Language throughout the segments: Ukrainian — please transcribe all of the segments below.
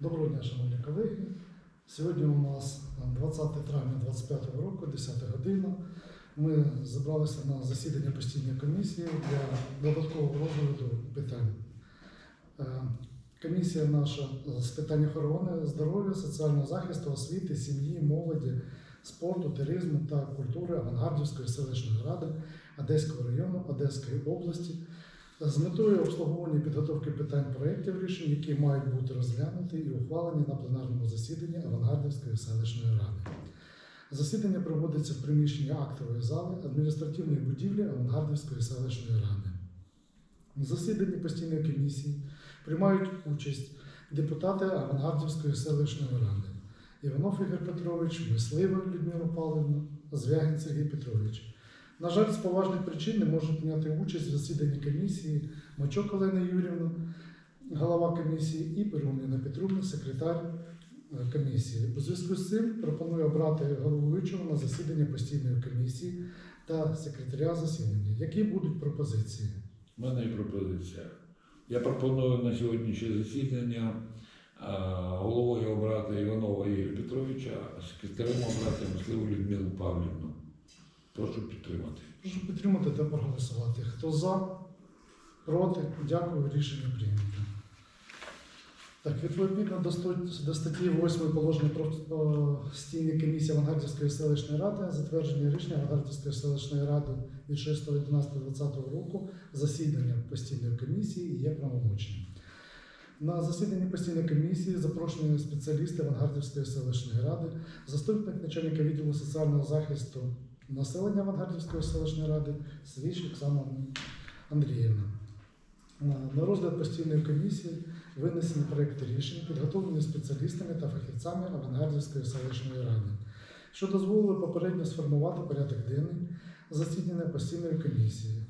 Доброго дня, шановні колеги. Сьогодні у нас 20 травня 2025 року, 10 година. Ми зібралися на засідання постійної комісії для додаткового розгляду питань. Е, Комісія наша з питань охорони здоров'я, соціального захисту, освіти, сім'ї, молоді, спорту, туризму та культури Авангардівської селищної ради Одеського району Одеської області з метою обслуговування підготовки питань проєктів рішень, які мають бути розглянуті і ухвалені на пленарному засіданні Авангардівської селищної ради. Засідання проводиться в приміщенні актової зали адміністративної будівлі Авангардівської селищної ради. В засіданні постійної комісії приймають участь депутати Авангардівської селищної ради Іванов Ігор Петрович, Мислива Людмила Павлівна, Звягін Сергій Петрович. На жаль, з поважних причин не можуть прийняти участь в засіданні комісії Мачок Олена Юрівна, голова комісії, і Перунина Петрівна, секретар е, комісії. У зв'язку з цим пропоную обрати головуючого на засідання постійної комісії та секретаря засідання. Які будуть пропозиції? У мене є пропозиція. Я пропоную на сьогоднішнє засідання головою обрати Іванова Ігоря Петровича, а секретарем обрати Мисливу Людмилу Павлівну. Прошу підтримати. Прошу підтримати та проголосувати. Хто за, проти, дякую, рішення прийнято. Так, відповідно до, статті 8 положення про постійні комісії Авангардівської селищної ради, затвердження рішення Авангардівської селищної ради від 6.11.2020 року, засідання постійної комісії є правомочним. На засіданні постійної комісії запрошені спеціалісти Авангардівської селищної ради, заступник начальника відділу соціального захисту населення Авангардівської селищної ради Свіч Оксана Андріївна. На на розгляд постійної комісії винесені проекти рішень, підготовлені спеціалістами та фахівцями Авангардівської селищної ради, що дозволили попередньо сформувати порядок денний засідання постійної комісії.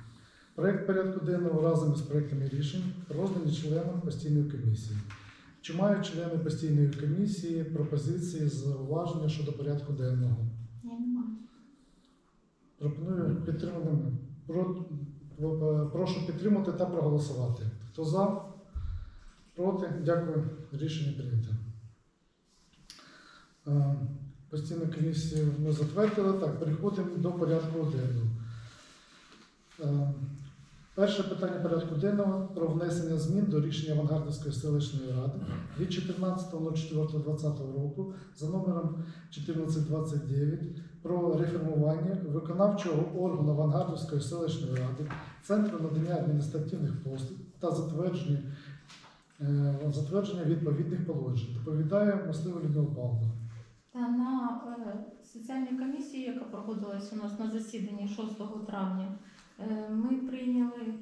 Проект порядку денного разом із проектами рішень роздані членам постійної комісії. Чи мають члени постійної комісії пропозиції зауваження щодо порядку денного? Ні, нема. Пропоную підтримати. Про- Прошу підтримати та проголосувати. Хто за? Проти? Дякую. Рішення прийнято. Е, Постійну комісію ми затвердили. Так, переходимо до порядку денного. Е, Перше питання порядку денного про внесення змін до рішення Авангардівської селищної ради від 14.04.2020 року за номером 1429 про реформування виконавчого органу Авангардівської селищної ради, Центру надання адміністративних послуг та затвердження, е, затвердження відповідних положень. Доповідає Мислива Людмила Павловна. На е, соціальній комісії, яка проходилась у нас на засіданні 6 травня, е, ми прийняли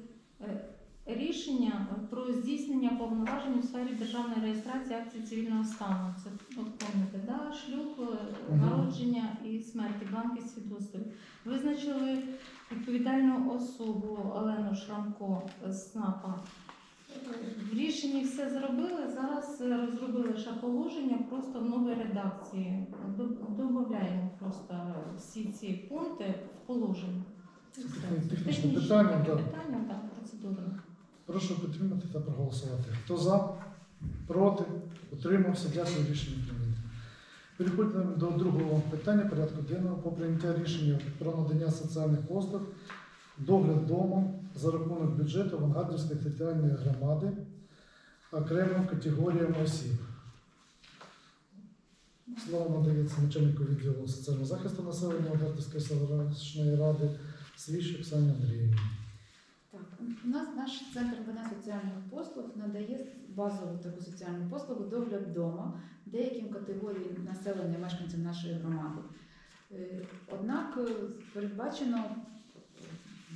рішення про здійснення повноважень у сфері державної реєстрації акцій цивільного стану. Це от пам'ятаєте, да? шлюб, е, народження і смерті, бланки свідоцтв. Визначили відповідальну особу Олену Шрамко з СНАПа. В рішенні все зробили. Зараз е, розробили ще положення просто в новій редакції. Додаємо просто всі ці пункти в положення. І все. Технічне питання, таке так. питання, так, процедурне. Прошу підтримати та проголосувати. Хто за? Проти? Утримався? Дякую. Рішення прийнято. Переходимо до другого питання порядку денного по прийняття рішення про надання соціальних послуг, догляд дому за рахунок бюджету Авангардівської територіальної громади окремим категоріям осіб. Слово надається начальнику відділу соціального захисту населення Авангардівської селищної ради Свіш Оксані Андріївні. У нас наш центр надання соціальних послуг надає базову таку соціальну послугу догляд вдома деяким категоріям населення мешканців нашої громади. Е, Однак е, передбачено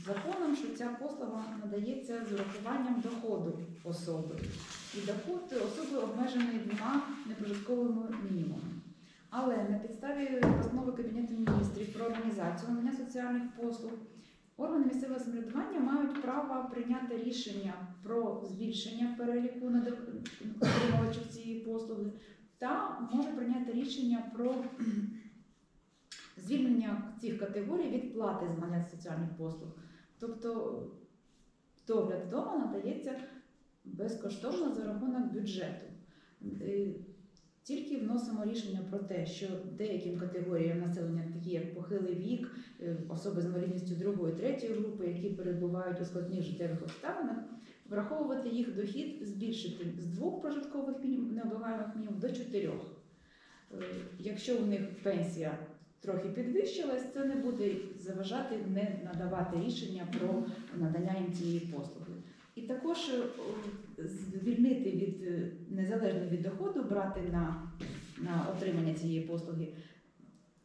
законом, що ця послуга надається з урахуванням доходу особи. І доход особи обмежений двома непрожитковими мінімумами. Але на підставі постанови Кабінету міністрів про організацію надання соціальних послуг Органи місцевого самоврядування мають право прийняти рішення про збільшення переліку отримувачів цієї послуги та може прийняти рішення про звільнення цих категорій від плати з соціальних послуг. Тобто догляд вдома надається безкоштовно за рахунок бюджету. Тільки вносимо рішення про те, що деяким категоріям населення, такі як похилий вік, е, особи з інвалідністю другої, третьої групи, які перебувають у складних життєвих обставинах, враховувати їх дохід, збільшити з двох прожиткових мінімум, необлагаємих мінімум до чотирьох. Е, Якщо у них пенсія трохи підвищилась, це не буде заважати не надавати рішення про надання їм цієї послуги. І також е, звільнити від е, незалежно від доходу, брати на, на отримання цієї послуги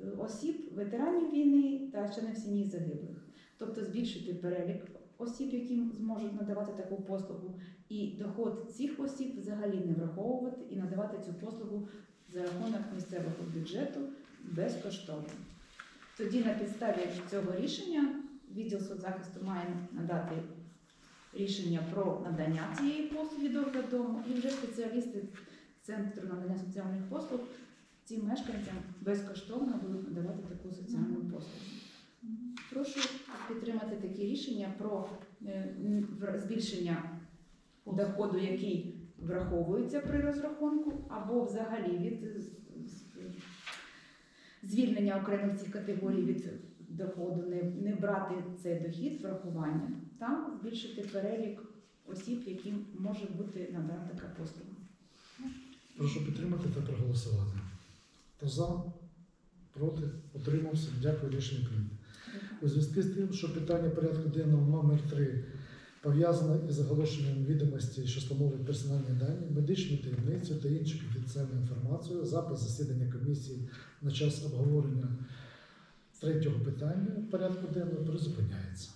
е, осіб, ветеранів війни та членів сім'ї загиблих. Тобто збільшити перелік осіб, яким зможуть надавати таку послугу, і доход цих осіб взагалі не враховувати і надавати цю послугу за рахунок місцевого бюджету безкоштовно. Тоді на підставі цього рішення відділ соцзахисту має надати рішення про надання цієї послуги догляд дому, і вже спеціалісти Центру надання соціальних послуг цим мешканцям безкоштовно будуть надавати таку соціальну послугу. Прошу підтримати такі рішення про е, збільшення доходу, який враховується при розрахунку, або взагалі від звільнення окремих цих категорій від доходу, не, не брати цей дохід врахування та збільшити перелік осіб, яким може бути надана така послуга. Прошу підтримати та проголосувати. Хто за, проти, утримався. Дякую, рішення прийнято. У зв'язку з тим, що питання порядку денного номер 3 пов'язане із оголошенням відомості, що встановлюють персональні дані, медичну таємницю та іншу конфіденціальну інформацію, запис засідання комісії на час обговорення третього питання порядку денного призупиняється.